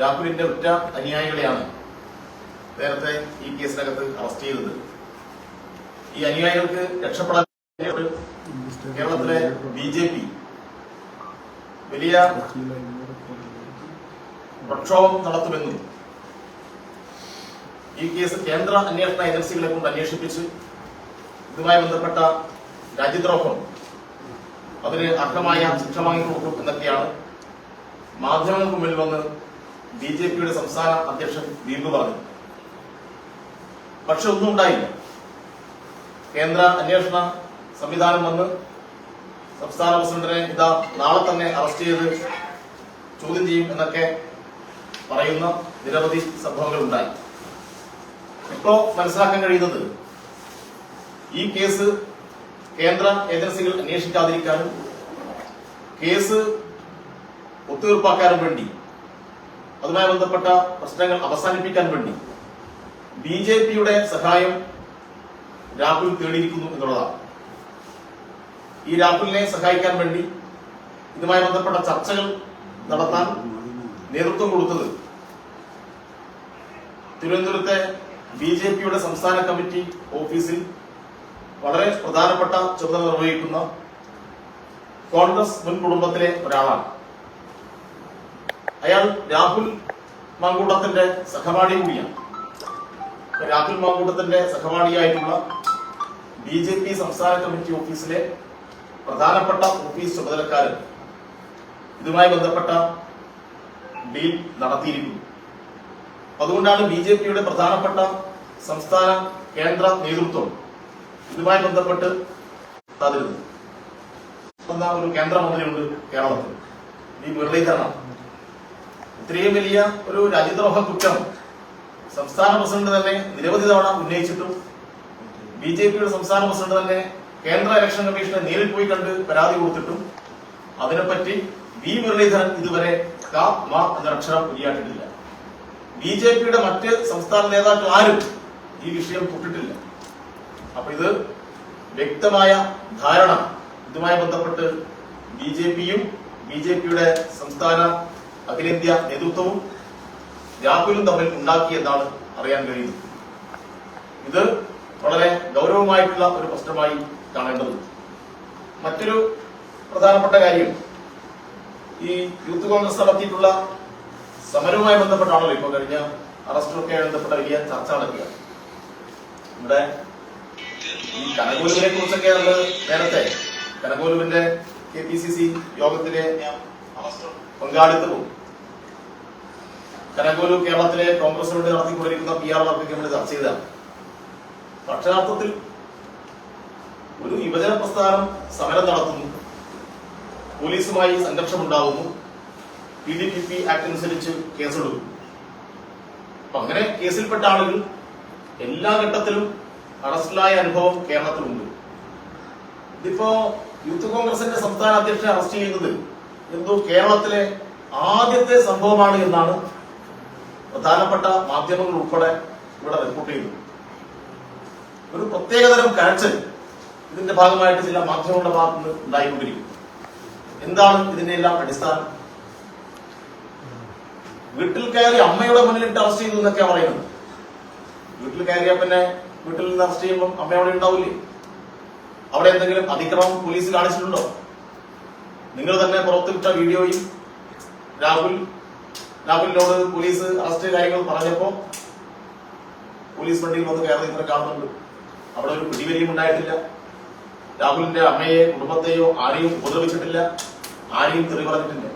രാഹുലിന്റെ ഉറ്റ അനുയായികളെയാണ് നേരത്തെ ഈ കേസിനകത്ത് അറസ്റ്റ് ചെയ്തത്. ഈ അനുയായികൾക്ക് രക്ഷപ്പെടാൻ കേരളത്തിലെ ബി ജെ പി വലിയ പ്രക്ഷോഭം നടത്തുമെന്നും ഈ കേസ് കേന്ദ്ര അന്വേഷണ ഏജൻസികളെ കൊണ്ട് അന്വേഷിപ്പിച്ച് ഇതുമായി ബന്ധപ്പെട്ട രാജ്യദ്രോഹം അതിന് അർഹമായ ശിക്ഷ വാങ്ങിക്കൊടുക്കും എന്നൊക്കെയാണ് മാധ്യമങ്ങൾക്ക് മുന്നിൽ വന്ന് ബി ജെ പിയുടെ സംസ്ഥാന അധ്യക്ഷൻ വീണ്ടും പറഞ്ഞു. പക്ഷെ ഒന്നും ഉണ്ടായില്ല. കേന്ദ്ര അന്വേഷണ സംവിധാനം വന്ന് സംസ്ഥാന പ്രസിഡന്റിനെ ഇതാ നാളെ തന്നെ അറസ്റ്റ് ചെയ്ത് ചോദ്യം ചെയ്യും എന്നൊക്കെ പറയുന്ന നിരവധി സംഭവങ്ങൾ ഉണ്ടായി ഇപ്പോ മനസ്സിലാക്കാൻ കഴിയുന്നത് ഈ കേസ് കേന്ദ്ര ഏജൻസികൾ അന്വേഷിക്കാതിരിക്കാനും കേസ് ഒത്തുതീർപ്പാക്കാനും വേണ്ടി അതുമായി ബന്ധപ്പെട്ട പ്രശ്നങ്ങൾ അവസാനിപ്പിക്കാൻ വേണ്ടി ബി ജെ പിയുടെ സഹായം രാഹുൽ തേടിയിരിക്കുന്നു എന്നുള്ളതാണ്. ഈ രാഹുലിനെ സഹായിക്കാൻ വേണ്ടി ഇതുമായി ബന്ധപ്പെട്ട ചർച്ചകൾ നടത്താൻ നേതൃത്വം കൊടുത്തത് തിരുവനന്തപുരത്തെ ബി ജെ പിയുടെ സംസ്ഥാന കമ്മിറ്റി ഓഫീസിൽ വളരെ പ്രധാനപ്പെട്ട ചുമതല നിർവഹിക്കുന്ന കോൺഗ്രസ് മുൻ കുടുംബത്തിലെ ഒരാളാണ്. അയാൾ രാഹുൽ മാങ്കൂട്ടത്തിന്റെ സഹപാഠി കൂടിയാണ്. രാഹുൽ മാങ്കൂട്ടത്തിന്റെ സഹപാഠിയായിട്ടുള്ള ബി ജെ പി സംസ്ഥാന കമ്മിറ്റി ഓഫീസിലെ പ്രധാനപ്പെട്ട ഓഫീസ് ചുമതലക്കാരൻ ഇതുമായി ബന്ധപ്പെട്ട ഡീൽ നടത്തിയിരിക്കുന്നു. അതുകൊണ്ടാണ് ബി ജെ പിയുടെ പ്രധാനപ്പെട്ട സംസ്ഥാന കേന്ദ്ര നേതൃത്വം ഇതുമായി ബന്ധപ്പെട്ട് തതിരുന്നത്. എന്ന ഒരു കേന്ദ്രമന്ത്രിയുണ്ട് കേരളത്തിൽ. ഈ മുരളീധരനാണ്. ഇത്രയും വലിയ ഒരു രാജ്യദ്രോഹ കുറ്റം സംസ്ഥാന പ്രസിഡന്റ് തന്നെ നിരവധി തവണ ഉന്നയിച്ചിട്ടും ബി ജെ പിയുടെ സംസ്ഥാന പ്രസിഡന്റ് തന്നെ കേന്ദ്ര ഇലക്ഷൻ കമ്മീഷനെ നേരിൽ പോയി കണ്ട് പരാതി കൊടുത്തിട്ടും അതിനെപ്പറ്റി വി മുരളീധരൻ ഇതുവരെ ക മ എന്നൊരക്ഷരം ഉരിയാട്ടിട്ടില്ല. ബി ജെ പിയുടെ മറ്റ് സംസ്ഥാന നേതാക്കൾ ആരും ഈ വിഷയം തൊട്ടിട്ടില്ല. അപ്പൊ ഇത് വ്യക്തമായ ധാരണ. ഇതുമായി ബന്ധപ്പെട്ട് ബി ജെ പിയും ബി ജെ പിയുടെ സംസ്ഥാന അഖിലേന്ത്യാ നേതൃത്വവും രാഹുലും തമ്മിൽ ഉണ്ടാക്കിയെന്നാണ് അറിയാൻ കഴിയുന്നത്. ഇത് വളരെ ഗൗരവമായിട്ടുള്ള ഒരു പ്രശ്നമായി കാണേണ്ടതുണ്ട്. മറ്റൊരു പ്രധാനപ്പെട്ട കാര്യം ഈ യൂത്ത് കോൺഗ്രസ് നടത്തിയിട്ടുള്ള സമരവുമായി ബന്ധപ്പെട്ടാണല്ലോ ഇപ്പൊ കഴിഞ്ഞ അറസ്റ്റുമൊക്കെ ബന്ധപ്പെട്ട വലിയ ചർച്ച നടക്കുക ഇവിടെ ഈ കനകോലുവിനെ കുറിച്ചൊക്കെ നമ്മൾ നേരത്തെ കനകോലുവിന്റെ കെ പി സി സി യോഗത്തിലെ പങ്കാളിത്തവും. കനകോലു കേരളത്തിലെ കോൺഗ്രസിനോട് നടത്തിക്കൊണ്ടിരിക്കുന്ന പി ആർ വർക്കൊക്കെ നമ്മൾ ചർച്ച ചെയ്തതാണ്. പക്ഷാർത്ഥത്തിൽ ഒരു യുവജന പ്രസ്ഥാനം സമരം നടത്തുന്നു. പോലീസുമായി സംഘർഷമുണ്ടാവുന്നു. P D P P act അനുസരിച്ച് കേസെടുക്കും അപ്പൊ അങ്ങനെ കേസിൽപ്പെട്ട ആളുകൾ എല്ലാ ഘട്ടത്തിലും അറസ്റ്റിലായ അനുഭവം കേരളത്തിലുണ്ട്. ഇതിപ്പോ യൂത്ത് കോൺഗ്രസിന്റെ സംസ്ഥാന അധ്യക്ഷനെ അറസ്റ്റ് ചെയ്യുന്നത് എന്തോ കേരളത്തിലെ ആദ്യത്തെ സംഭവമാണ് എന്നാണ് പ്രധാനപ്പെട്ട മാധ്യമങ്ങൾ ഉൾപ്പെടെ ഇവിടെ റിപ്പോർട്ട് ചെയ്തത്. ഒരു പ്രത്യേകതരം കരച്ചൽ ഇതിന്റെ ഭാഗമായിട്ട് ചില മാധ്യമങ്ങളുടെ ഭാഗത്ത് നിന്ന് ഉണ്ടായിക്കൊണ്ടിരിക്കും എന്താണ് ഇതിന്റെ എല്ലാം അടിസ്ഥാനം? വീട്ടിൽ കയറി അമ്മയുടെ മുന്നിലിട്ട് അറസ്റ്റ് ചെയ്തു എന്നൊക്കെയാ പറയുന്നത്. വീട്ടിൽ കയറിയാ പിന്നെ വീട്ടിൽ നിന്ന് അറസ്റ്റ് ചെയ്യുമ്പോൾ അമ്മ അവിടെ ഉണ്ടാവില്ലേ? അവിടെ എന്തെങ്കിലും അതിക്രമം പോലീസ് കാണിച്ചിട്ടുണ്ടോ? നിങ്ങൾ തന്നെ പുറത്തുവിട്ട വീഡിയോയും രാഹുൽ രാഹുലിനോട് പോലീസ് അറസ്റ്റ് കാര്യങ്ങൾ പറഞ്ഞപ്പോ പോലീസ് വണ്ടിയിൽ വന്ന് കയറി ഇത്ര കാണുന്നുണ്ട്. അവിടെ ഒരു പിടിവലിയും ഉണ്ടായിട്ടില്ല. രാഹുലിന്റെ അമ്മയെ കുടുംബത്തെയോ ആരെയും ഉപദ്രവിച്ചിട്ടില്ല. ആരെയും തെറി പറഞ്ഞിട്ടില്ല.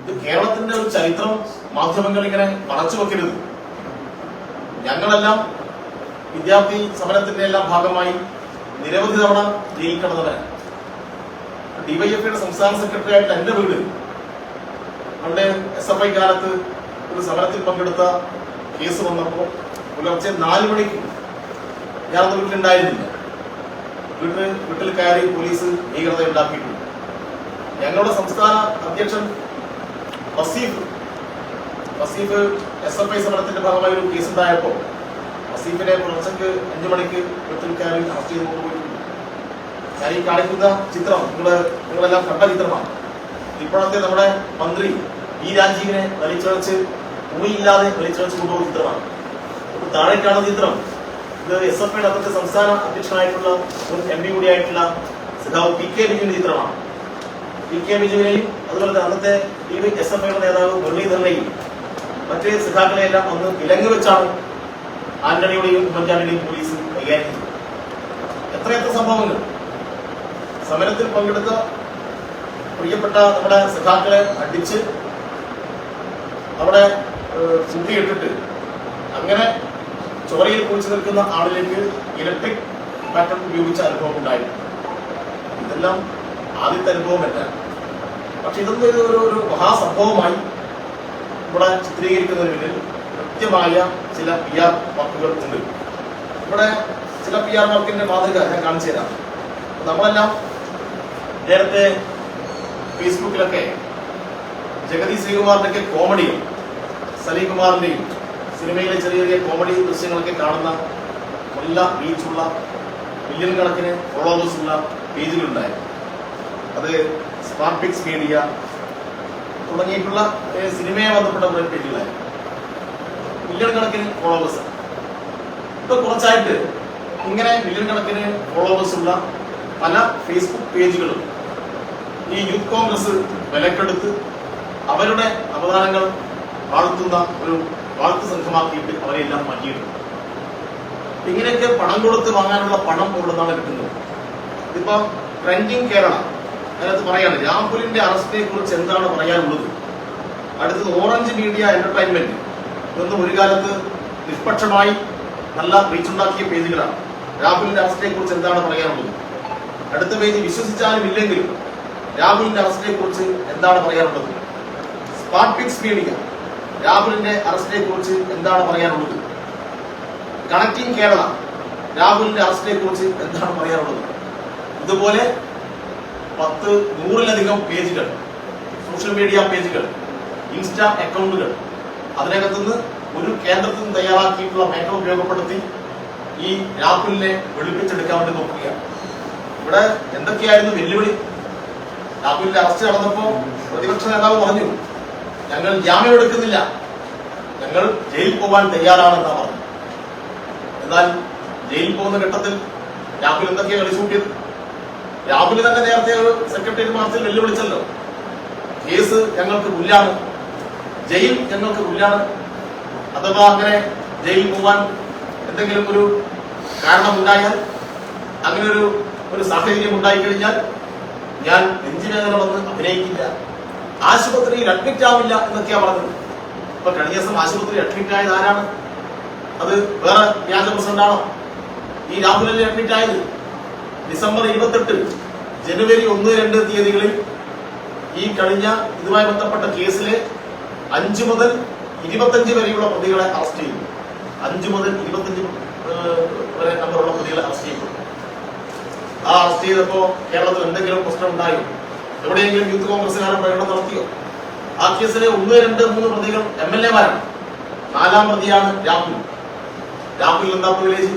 ഇത് കേരളത്തിന്റെ ഒരു ചരിത്രം മാധ്യമങ്ങൾ ഇങ്ങനെ മറച്ചു വെക്കരുത്. ഞങ്ങളെല്ലാം വിദ്യാർത്ഥി സമരത്തിന്റെ എല്ലാം ഭാഗമായി നിരവധി തവണ ജയിൽ കിടന്നവരാണ്. ഡിവൈഎഫ്ഐയുടെ സംസ്ഥാന സെക്രട്ടറി ആയിട്ട് എന്റെ വീട് നമ്മുടെ എസ് എഫ് ഐ കാലത്ത് ഒരു സമരത്തിൽ പങ്കെടുത്ത കേസ് വന്നപ്പോൾ പുലർച്ചെ നാല് മണിക്ക് ഞാൻ വീട്ടിലുണ്ടായിരുന്നില്ല. വീട്ടിൽ വീട്ടിൽ കയറി പോലീസ് ഭീകരത ഉണ്ടാക്കിയിട്ടുണ്ട്. ഞങ്ങളുടെ സംസ്ഥാന അധ്യക്ഷൻ Vaseef Vaseef S F I സമരത്തിന്റെ ഭാഗമായി ഒരു കേസ് ഉണ്ടായപ്പോ വസീഫിനെ പുലർച്ചയ്ക്ക് അഞ്ചു മണിക്ക് വീട്ടിൽ കയറി അറസ്റ്റ് ചെയ്ത് കൊണ്ടുപോയിട്ടുണ്ട് ഞാൻ ഈ കാണിക്കുന്ന ചിത്രം നിങ്ങൾ നിങ്ങളെല്ലാം കണ്ട ചിത്രമാണ്. ഇപ്പോഴത്തെ നമ്മുടെ മന്ത്രി ഈ രാജീവിനെ വലിച്ചടച്ച് മുറിയില്ലാതെ വലിച്ചടച്ച് കൊണ്ടുപോകുന്ന ചിത്രമാണ്. അപ്പൊ താഴെ കാണുന്ന ചിത്രം ഇത് എസ് എഫ് ഐയുടെ അന്നത്തെ സംസ്ഥാന അധ്യക്ഷനായിട്ടുള്ള മുൻ എം പി കൂടിയായിട്ടുള്ള സിതാവ് പി കെ ബിജുവിന്റെ ചിത്രമാണ്. പി കെ ബിജുവിനെയും അതുപോലെ തന്നെ അന്നത്തെ എസ് എഫ് ഐയുടെ നേതാവ് മുരളീധരനെയും മറ്റ് സിതാക്കളെയെല്ലാം ഒന്ന് വിലങ്ങ് വെച്ചാണ് ആന്റണിയുടെയും ഉമ്മൻചാണ്ടിയുടെയും പോലീസ് കൈകാര്യം ചെയ്തത്. എത്രയെത്ര സംഭവങ്ങൾ? സമരത്തിൽ പങ്കെടുത്ത പ്രിയപ്പെട്ട നമ്മുടെ സഖാക്കളെ അടിച്ച് അവിടെ ചൂട്ടിയിട്ടിട്ട് അങ്ങനെ ചോരയിൽ കുളിച്ചു നിൽക്കുന്ന ആളിലേക്ക് ഇലക്ട്രിക് ബാറ്റർ ഉപയോഗിച്ച അനുഭവം ഉണ്ടായിരുന്നു ഇതെല്ലാം ആദ്യത്തെ അനുഭവമല്ല പക്ഷെ ഇതൊന്നും ഒരു ഒരു- ഒരു മഹാസംഭവമായി ഇവിടെ ചിത്രീകരിക്കുന്നതിന് പിന്നിൽ കൃത്യമായ ചില പി ആർ വർക്കുകൾ ഉണ്ട്. ഇവിടെ ചില പി ആർ വർക്കിന്റെ മാതൃക ഞാൻ കാണിച്ചു തരാം നമ്മളെല്ലാം നേരത്തെ ഫേസ്ബുക്കിലൊക്കെ ജഗതി ശ്രീകുമാറിന്റെ കോമഡിയും സലീകുമാറിന്റെയും സിനിമയിലെ ചെറിയ ചെറിയ കോമഡി ദൃശ്യങ്ങളൊക്കെ കാണുന്ന നല്ല റീച്ചുള്ള മില്യൺ കണക്കിന് ഫോളോവേഴ്സ് ഉള്ള പേജുകളുണ്ടായിരുന്നു അത് പിക്സ് മീഡിയ തുടങ്ങിയിട്ടുള്ള സിനിമയെ ബന്ധപ്പെട്ട കുറെ പേജുകളായിരുന്നു മില്യൺ കണക്കിന് ഫോളോവേഴ്സ് ഇപ്പൊ കുറച്ചായിട്ട് ഇങ്ങനെ മില്യൺ കണക്കിന് ഫോളോവേഴ്സ് ഉള്ള പല ഫേസ്ബുക്ക് പേജുകളും ഈ യൂത്ത് കോൺഗ്രസ് വിലക്കെടുത്ത് അവരുടെ അവതാരങ്ങൾ വാഴ്ത്തുന്ന ഒരു വാഴ്ത്ത് സംഘമാക്കിയിട്ട് അവരെ എല്ലാം മാറ്റിയിട്ടുണ്ട്. ഇങ്ങനെയൊക്കെ പണം കൊടുത്ത് വാങ്ങാനുള്ള പണം ഇവിടെ നിന്നാണ് കിട്ടുന്നത്? ഇതിപ്പോ ട്രെൻഡിങ് കേരള. അതിനകത്ത് പറയാണ് രാഹുലിന്റെ അറസ്റ്റിനെ കുറിച്ച് എന്താണ് പറയാനുള്ളത്? അടുത്തത് ഓറഞ്ച് മീഡിയ എന്റർടൈൻമെന്റ് ഇതൊന്നും ഒരു കാലത്ത് നിഷ്പക്ഷമായി നല്ല റീച്ചുണ്ടാക്കിയ പേജുകളാണ്. രാഹുലിന്റെ അറസ്റ്റിനെ കുറിച്ച് എന്താണ് പറയാനുള്ളത്? അടുത്ത പേജ് വിശ്വസിച്ചാലും ഇല്ലെങ്കിലും രാഹുലിന്റെ അറസ്റ്റിനെ കുറിച്ച് എന്താണ് പറയാനുള്ളത്? സ്പാർട്ടിക്സ് മീഡിയ രാഹുലിന്റെ അറസ്റ്റിനെ കുറിച്ച് എന്താണ് പറയാനുള്ളത്? കണക്റ്റിംഗ് കേരള രാഹുലിന്റെ അറസ്റ്റിനെ കുറിച്ച് എന്താണ് പറയാനുള്ളത്? ഇതുപോലെ പത്ത് നൂറിലധികം പേജുകൾ സോഷ്യൽ മീഡിയ പേജുകൾ ഇൻസ്റ്റാ അക്കൗണ്ടുകൾ അതിനകത്തുനിന്ന് ഒരു കേന്ദ്രത്തിൽ നിന്ന് തയ്യാറാക്കിയിട്ടുള്ള മേഖല ഉപയോഗപ്പെടുത്തി ഈ രാഹുലിനെ വെളുപ്പിച്ചെടുക്കാൻ വേണ്ടി നോക്കുകയാണ്. ഇവിടെ എന്തൊക്കെയായിരുന്നു വെല്ലുവിളി? രാഹുലിന്റെ അറസ്റ്റ് നടന്നപ്പോ പ്രതിപക്ഷ നേതാവ് പറഞ്ഞു ഞങ്ങൾ ജാമ്യം എടുക്കുന്നില്ല. ഞങ്ങൾ ജയിലിൽ പോകാൻ തയ്യാറാണെന്നാ പറഞ്ഞു എന്നാൽ ജയിലിൽ പോകുന്ന ഘട്ടത്തിൽ രാഹുൽ എന്തൊക്കെയാണ് കളിച്ചൂട്ടിയത് രാഹുൽ തന്നെ നേരത്തെ ഒരു സെക്രട്ടറി മാർച്ചിൽ വെല്ലുവിളിച്ചല്ലോ. കേസ് ഞങ്ങൾക്ക് പുല്ലാണ് ജയിൽ ഞങ്ങൾക്ക് പുല്ലാണ് അഥവാ അങ്ങനെ ജയിലിൽ പോകാൻ എന്തെങ്കിലും ഒരു കാരണം കാരണമുണ്ടായാൽ അങ്ങനെ ഒരു ഒരു സാഹചര്യം ഉണ്ടായിക്കഴിഞ്ഞാൽ ഞാൻ നെഞ്ചുവേദന വന്ന് അഭിനയിക്കില്ല? ആശുപത്രിയിൽ അഡ്മിറ്റ് ആവില്ല എന്നൊക്കെയാ പറഞ്ഞത്. ഇപ്പൊ കഴിഞ്ഞ ദിവസം ആശുപത്രിയിൽ അഡ്മിറ്റ് ആയത് ആരാണ്? അത് വേറെ വ്യാജ പ്രസിഡന്റാണോ? ഈ രാഹുലല്ലേ അഡ്മിറ്റ് ആയത്? ഡിസംബർ ഇരുപത്തെട്ട് ജനുവരി ഒന്ന് രണ്ട് തീയതികളിൽ ഈ കഴിഞ്ഞ ഇതുമായി ബന്ധപ്പെട്ട കേസിലെ അഞ്ചു മുതൽ ഇരുപത്തഞ്ച് വരെയുള്ള പ്രതികളെ അറസ്റ്റ് ചെയ്തു അഞ്ചു മുതൽ ഇരുപത്തഞ്ച് വരെ നമ്പറുള്ള പ്രതികളെ അറസ്റ്റ് ചെയ്തു ആ അറസ്റ്റ് ചെയ്തപ്പോ കേരളത്തിൽ എന്തെങ്കിലും പ്രശ്നം ഉണ്ടായോ എവിടെയെങ്കിലും യൂത്ത് കോൺഗ്രസ്സുകാരൻ പ്രകടനം നടത്തിയോ? ആ കേസിലെ ഒന്ന് രണ്ട് മൂന്ന് പ്രതികൾ എം എൽ എമാരാണ്. നാലാം പ്രതിയാണ് രാഹുൽ. രാഹുൽ എന്താ പ്രിവിലേജ്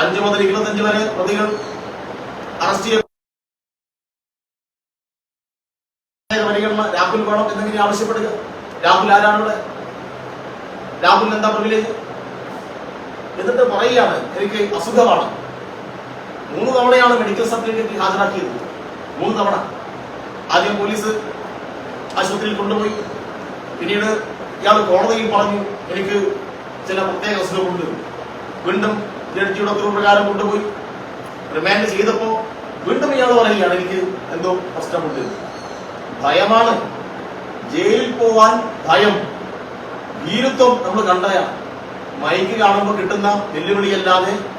അഞ്ചു മുതൽ ഇരുപത്തഞ്ച് വരെ പ്രതികൾ അറസ്റ്റ് ചെയ്യ പരിഗണന രാഹുൽ വേണം എന്തെങ്കിലും ആവശ്യപ്പെടുക. രാഹുൽ ആരാണ് ഇവിടെ? രാഹുൽ എന്താ പ്രിവിലേജ് എന്നിട്ട് പറയുകയാണ് എനിക്ക് അസുഖമാണ്. മൂന്ന് തവണയാണ് മെഡിക്കൽ സർട്ടിഫിക്കറ്റ് ഹാജരാക്കിയത്. മൂന്ന് തവണ. ആദ്യം പോലീസ് ആശുപത്രിയിൽ കൊണ്ടുപോയി. പിന്നീട് ഇയാൾ കോടതിയിൽ പറഞ്ഞു എനിക്ക് ചില പ്രത്യേക അസുഖമുണ്ട്. വീണ്ടും ജഡ്ജിയുടെ ഉത്തരവ് പ്രകാരം കൊണ്ടുപോയി. റിമാൻഡ് ചെയ്തപ്പോ വീണ്ടും ഇയാൾ പറയുകയാണ് എനിക്ക് എന്തോ പ്രശ്നമുണ്ട്. ഭയമാണ്. ജയിലിൽ പോവാൻ ഭയം. ഭീരുത്വം നമ്മൾ കണ്ടയാ മൈക്ക് കാണുമ്പോൾ കിട്ടുന്ന വെല്ലുവിളിയല്ലാതെ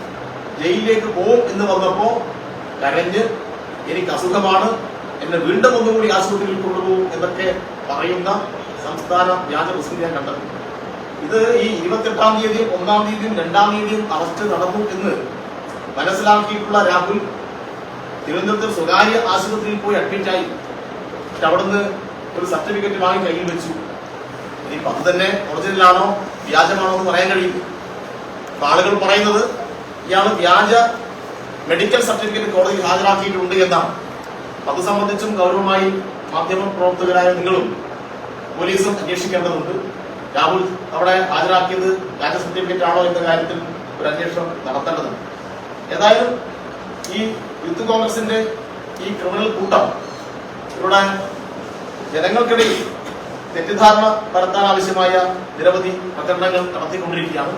ജയിലിലേക്ക് പോവും എന്ന് വന്നപ്പോ കരഞ്ഞ് എനിക്ക് അസുഖമാണ് എന്നെ വീണ്ടും ഒന്നുകൂടി ആശുപത്രിയിൽ കൊണ്ടുപോകും എന്നൊക്കെ പറയുന്ന സംസ്ഥാന വ്യാജ പ്രസിദ്ധി ഞാൻ കണ്ടത്. ഇത് ഈ ഇരുപത്തെട്ടാം തീയതിയും ഒന്നാം തീയതിയും രണ്ടാം തീയതിയും അറസ്റ്റ് നടന്നു എന്ന് മനസ്സിലാക്കിയിട്ടുള്ള രാഹുൽ തിരുവനന്തപുരത്ത് സ്വകാര്യ ആശുപത്രിയിൽ പോയി അഡ്മിറ്റായി പക്ഷെ അവിടുന്ന് ഒരു സർട്ടിഫിക്കറ്റ് വാങ്ങി കയ്യിൽ വെച്ചു. ഇനി അത് തന്നെ ഒറിജിനലാണോ വ്യാജമാണോ എന്ന് പറയാൻ കഴിയും ആളുകൾ പറയുന്നത് ഇയാൾ വ്യാജ മെഡിക്കൽ സർട്ടിഫിക്കറ്റ് കോടതിയിൽ ഹാജരാക്കിയിട്ടുണ്ട് എന്നാണ് അത് സംബന്ധിച്ചും ഗൗരവമായി മാധ്യമ പ്രവർത്തകരായ നിങ്ങളും പോലീസും അന്വേഷിക്കേണ്ടതുണ്ട്. രാഹുൽ അവിടെ ഹാജരാക്കിയത് വ്യാജ സർട്ടിഫിക്കറ്റ് ആണോ എന്ന കാര്യത്തിൽ ഒരു അന്വേഷണം നടത്തേണ്ടതുണ്ട്. ഏതായാലും ഈ യൂത്ത് കോൺഗ്രസിന്റെ ഈ ക്രിമിനൽ കൂട്ടം ഇവിടെ ജനങ്ങൾക്കിടയിൽ തെറ്റിദ്ധാരണ പരത്താൻ ആവശ്യമായ നിരവധി പ്രചരണങ്ങൾ നടത്തിക്കൊണ്ടിരിക്കുകയാണ്.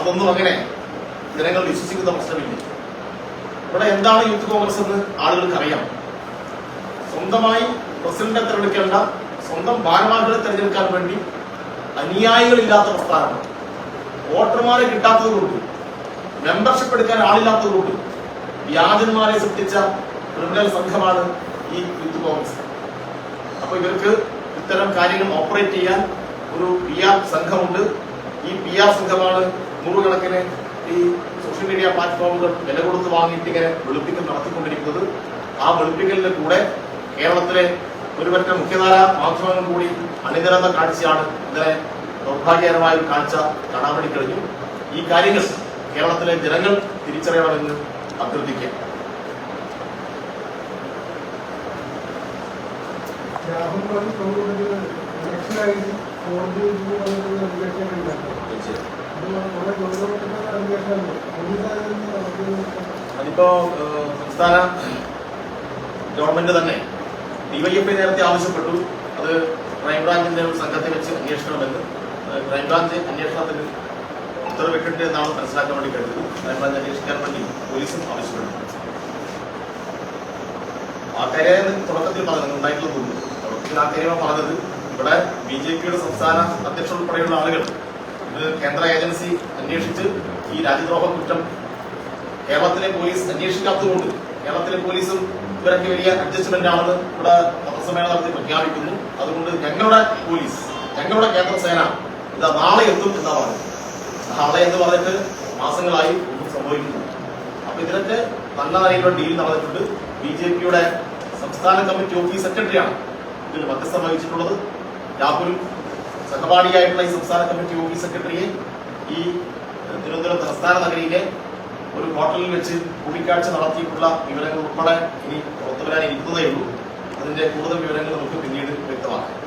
അതൊന്നും അങ്ങനെ ജനങ്ങൾ വിശ്വസിക്കുന്ന പ്രശ്നമില്ല? ഇവിടെ എന്താണ് യൂത്ത് കോൺഗ്രസ് എന്ന് ആളുകൾക്ക് അറിയാം സ്വന്തമായി പ്രസിഡന്റിനെ തെരഞ്ഞെടുക്കേണ്ട സ്വന്തം ഭാരവാഹികളെ തിരഞ്ഞെടുക്കാൻ വേണ്ടി അനുയായികളില്ലാത്ത പ്രസ്ഥാനമാണ്. വോട്ടർമാരെ കിട്ടാത്തതുകൊണ്ട് മെമ്പർഷിപ്പ് എടുക്കാൻ ആളില്ലാത്തതുകൊണ്ട് വ്യാജന്മാരെ സൃഷ്ടിച്ച ക്രിമിനൽ സംഘമാണ് ഈ യൂത്ത് കോൺഗ്രസ്. അപ്പൊ ഇവർക്ക് ഇത്തരം കാര്യങ്ങൾ ഓപ്പറേറ്റ് ചെയ്യാൻ ഒരു പി ആർ സംഘമുണ്ട്. ഈ പി ആർ സംഘമാണ് നൂറുകണക്കിന് ഈ സോഷ്യൽ മീഡിയ പ്ലാറ്റ്ഫോമുകൾ വില കൊടുത്ത് വാങ്ങിയിട്ട് ഇങ്ങനെ വെളുപ്പിക്കൽ നടത്തിക്കൊണ്ടിരിക്കുന്നത്. ആ വെളുപ്പിക്കലിന്റെ കൂടെ കേരളത്തിലെ ഒരുപറ്റ മുഖ്യധാര മാധ്യമങ്ങൾ കൂടി അണിനിരന്ന കാഴ്ചയാണ് ഇന്നലെ ദൗർഭാഗ്യകരമായ ഒരു കാഴ്ച കാണാൻ വേണ്ടി കഴിഞ്ഞു. ഈ കാര്യങ്ങൾ കേരളത്തിലെ ജനങ്ങൾ തിരിച്ചറിയണമെന്ന് അഭ്യർത്ഥിക്കാം. രാഹുൽ ഗാന്ധി ഇലക്ഷനായി അത് വളരെ നടക്കുന്നത് അതിപ്പോ സംസ്ഥാന ഗവൺമെന്റ് തന്നെ ഡിവൈഎഫ്ഐ നേരത്തെ ആവശ്യപ്പെട്ടു. അത് ക്രൈംബ്രാഞ്ചിന്റെ ഒരു സംഘത്തെ വെച്ച് അന്വേഷിക്കണമെന്ന്. ക്രൈംബ്രാഞ്ച് അന്വേഷണത്തിന് ഉത്തരവിട്ടിട്ട് എന്നാണ് മനസ്സിലാക്കാൻ വേണ്ടി കഴിഞ്ഞത്. ക്രൈംബ്രാഞ്ച് അന്വേഷിക്കാൻ വേണ്ടി പോലീസും ആവശ്യപ്പെട്ടു. ആ കരയെ തുടക്കത്തിൽ പറഞ്ഞു ഉണ്ടായിട്ടുള്ള തുടക്കത്തിൽ ആ പറഞ്ഞത്. ഇവിടെ ബി ജെ പിയുടെ സംസ്ഥാന അധ്യക്ഷൻ ഉൾപ്പെടെയുള്ള ആളുകൾ ഇത് കേന്ദ്ര ഏജൻസി അന്വേഷിച്ച് ഈ രാജ്യദ്രോഹ കുറ്റം കേരളത്തിലെ പോലീസ് അന്വേഷിക്കാത്തതുകൊണ്ട് കേരളത്തിലെ പോലീസും ഇവരൊക്കെ വലിയ അഡ്ജസ്റ്റ്മെന്റ് ആണെന്ന് ഇവിടെ പത്രസമ്മേളനം നടത്തി പ്രഖ്യാപിക്കുന്നു. അതുകൊണ്ട് ഞങ്ങളുടെ പോലീസ് ഞങ്ങളുടെ കേന്ദ്ര സേന ഇതാ നാളെ എത്തും എന്നാ പറഞ്ഞത്. നാളെ എന്ന് പറഞ്ഞിട്ട് മാസങ്ങളായി ഒന്നും സംഭവിക്കുന്നു അപ്പൊ ഇതിനൊക്കെ നല്ല നിലയിലുള്ള ഡീൽ നടന്നിട്ടുണ്ട്. ബി ജെ പിയുടെ സംസ്ഥാന കമ്മിറ്റി ഓഫീസ് സെക്രട്ടറിയാണ് ഇതിൽ മധ്യസ്ഥം വഹിച്ചിട്ടുള്ളത്. രാഹുൽ സഹപാഠിയായിട്ടുള്ള ഈ സംസ്ഥാന കമ്മിറ്റി ഓഫീസ് സെക്രട്ടറിയെ ഈ തിരുവനന്തപുരം തലസ്ഥാന നഗരിയിലെ ഒരു ഹോട്ടലിൽ വെച്ച് കൂടിക്കാഴ്ച നടത്തിയിട്ടുള്ള വിവരങ്ങൾ ഉൾപ്പെടെ ഇനി പുറത്തു വരാനിരിക്കുന്നതേ ഉള്ളൂ അതിന്റെ കൂടുതൽ വിവരങ്ങൾ നമുക്ക് പിന്നീട് വ്യക്തമാക്കാം.